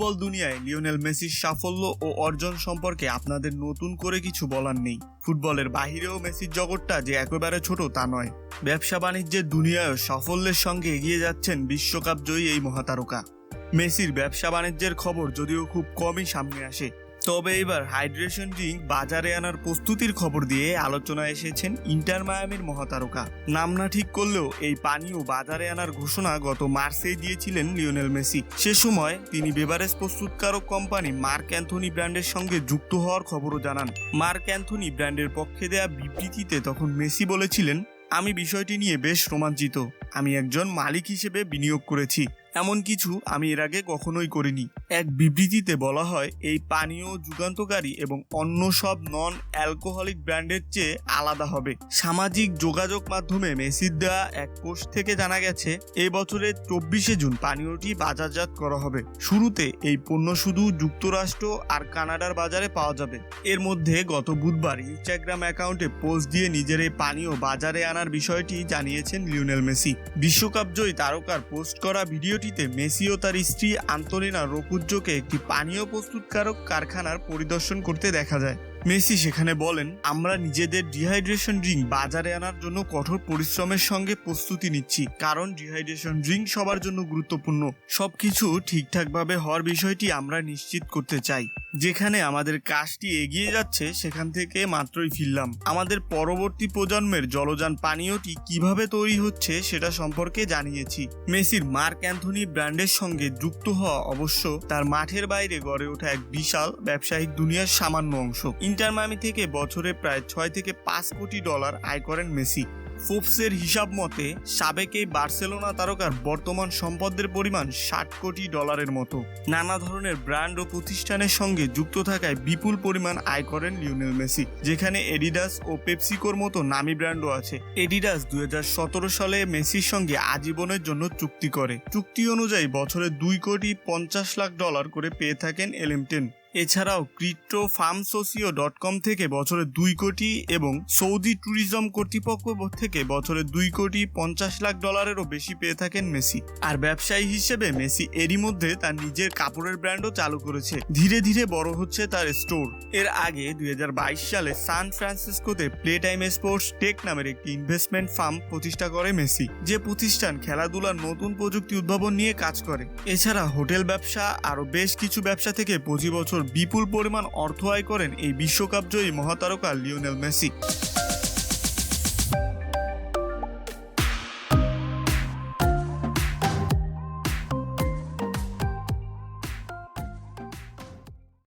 Football দুনিয়ায় Lionel মেসির সাফল্য ও অর্জন সম্পর্কে আপনাদের নতুন করে কিছু বলার নেই। ফুটবলের বাহিরেও মেসির জগৎটা যে একেবারে ছোট তা নয়। ব্যবসা বাণিজ্যের দুনিয়ায় সাফল্যের সঙ্গে এগিয়ে যাচ্ছেন বিশ্বকাপ জয়ী এই মহাতারকা। মেসির ব্যবসা বাণিজ্যের খবর যদিও খুব কমই সামনে আসে তবে এবার হাইড্রেশন ড্রিঙ্ক বাজারে আনার প্রস্তুতির খবর দিয়ে আলোচনায় এসেছেন ইন্টার মায়ামির মহাতারকা। নাম না ঠিক করলেও এই পানীয় বাজারে আনার ঘোষণা গত মার্চেই দিয়েছিলেন লিওনেল মেসি। সে সময় তিনি বেভারেজ প্রস্তুতকারক কোম্পানি মার্ক অ্যান্থনি ব্র্যান্ডের সঙ্গে যুক্ত হওয়ার খবরও জানান। মার্ক অ্যান্থনি ব্র্যান্ডের পক্ষে দেয়া বিবৃতিতে তখন মেসি বলেছিলেন, আমি বিষয়টি নিয়ে বেশ রোমাঞ্চিত। আমি একজন মালিক হিসেবে বিনিয়োগ করেছি। এমন কিছু আমি এর আগে কখনোই করিনি। এক বিবৃতিতে বলা হয়, এই পানীয় যুগান্তকারী এবং অন্য সব নন অ্যালকোহলিক ব্র্যান্ডের চেয়ে আলাদা হবে। সামাজিক যোগাযোগ মাধ্যমে মেসির দেওয়া এক পোস্ট থেকে জানা গেছে এই বছরের চব্বিশে জুন পানীয়টি বাজারজাত করা হবে। শুরুতে এই পণ্য শুধু যুক্তরাষ্ট্র আর কানাডার বাজারে পাওয়া যাবে। এর মধ্যে গত বুধবার ইনস্টাগ্রাম অ্যাকাউন্টে পোস্ট দিয়ে নিজের এই পানীয় বাজারে আনার বিষয়টি জানিয়েছেন লিওনেল মেসি। বিশ্বকাপ জয়ী তারকার পোস্ট করা ভিডিওটিতে মেসি ও তার স্ত্রী আন্তোলিনা রকুজ্জোকে একটি পানীয় প্রস্তুতকারক কারখানার পরিদর্শন করতে দেখা যায়। মেসি সেখানে বলেন, আমরা নিজেদের ডিহাইড্রেশন ড্রিঙ্ক বাজারে আনার জন্য কঠোর পরিশ্রমের সঙ্গে প্রস্তুতি নিচ্ছি, কারণ ডিহাইড্রেশন ড্রিঙ্ক সবার জন্য গুরুত্বপূর্ণ। সবকিছু ঠিকঠাকভাবে হওয়ার বিষয়টি আমরা নিশ্চিত করতে চাই। যেখানে আমাদের কাজটি এগিয়ে যাচ্ছে, সেখান থেকে মাত্রই ফিরলাম। আমাদের পরবর্তী প্রজন্মের জলযান পানীয়টি কীভাবে তৈরি হচ্ছে, সেটা সম্পর্কে জানিয়েছি। মেসির মার্ক অ্যান্থনি ব্র্যান্ডের সঙ্গে যুক্ত হওয়া অবশ্য তার মাঠের বাইরে গড়ে ওঠা এক বিশাল ব্যবসায়িক দুনিয়ার সামান্য অংশ। ইন্টার মায়ামি থেকে বছরে প্রায় ছয় থেকে পাঁচ কোটি ডলার আয় করেন মেসি। ফোর্বসের হিসাব মতে, সাবেক এই বার্সেলোনা তারকার বর্তমান সম্পদের পরিমাণ ষাট কোটি ডলারের মতো। নানা ধরনের ব্র্যান্ড ও প্রতিষ্ঠানের সঙ্গে যুক্ত থাকায় বিপুল পরিমাণ আয় করেন লিওনেল মেসি, যেখানে এডিডাস ও পেপসিকোর মতো নামি ব্র্যান্ডও আছে। এডিডাস দুই হাজার সতেরো সালে মেসির সঙ্গে আজীবনের জন্য চুক্তি করে। চুক্তি অনুযায়ী বছরে দুই কোটি পঞ্চাশ লাখ ডলার করে পেয়ে থাকেন এলএমটেন এছাড়াও crypto firm Socios dot com থেকে বছরে দুই কোটি এবং সৌদি ট্যুরিজম কর্তৃপক্ষ থেকে বছরে দুই কোটি পঞ্চাশ লাখ ডলারেরও বেশি পেয়ে থাকেন মেসি। আর ব্যবসায়ী হিসেবে মেসি এরই মধ্যে তার নিজের কাপড়ের ব্র্যান্ডও চালু করেছে। ধীরে ধীরে বড় হচ্ছে তার স্টোর এর আগে দুই হাজার বাইশ সালে সান ফ্রান্সিসকোতে প্লে টাইম স্পোর্টস টেক নামের একটি ইনভেস্টমেন্ট ফার্ম প্রতিষ্ঠা করে মেসি, যে প্রতিষ্ঠান খেলাধুলার নতুন প্রযুক্তি উদ্ভাবন নিয়ে কাজ করে। এছাড়া হোটেল ব্যবসা, আরও বেশ কিছু ব্যবসা থেকে প্রতি বছর বিপুল পরিমাণ অর্থ আয় করেন এই বিশ্বকাপ জয়ী মহাতারকা লিওনেল মেসি।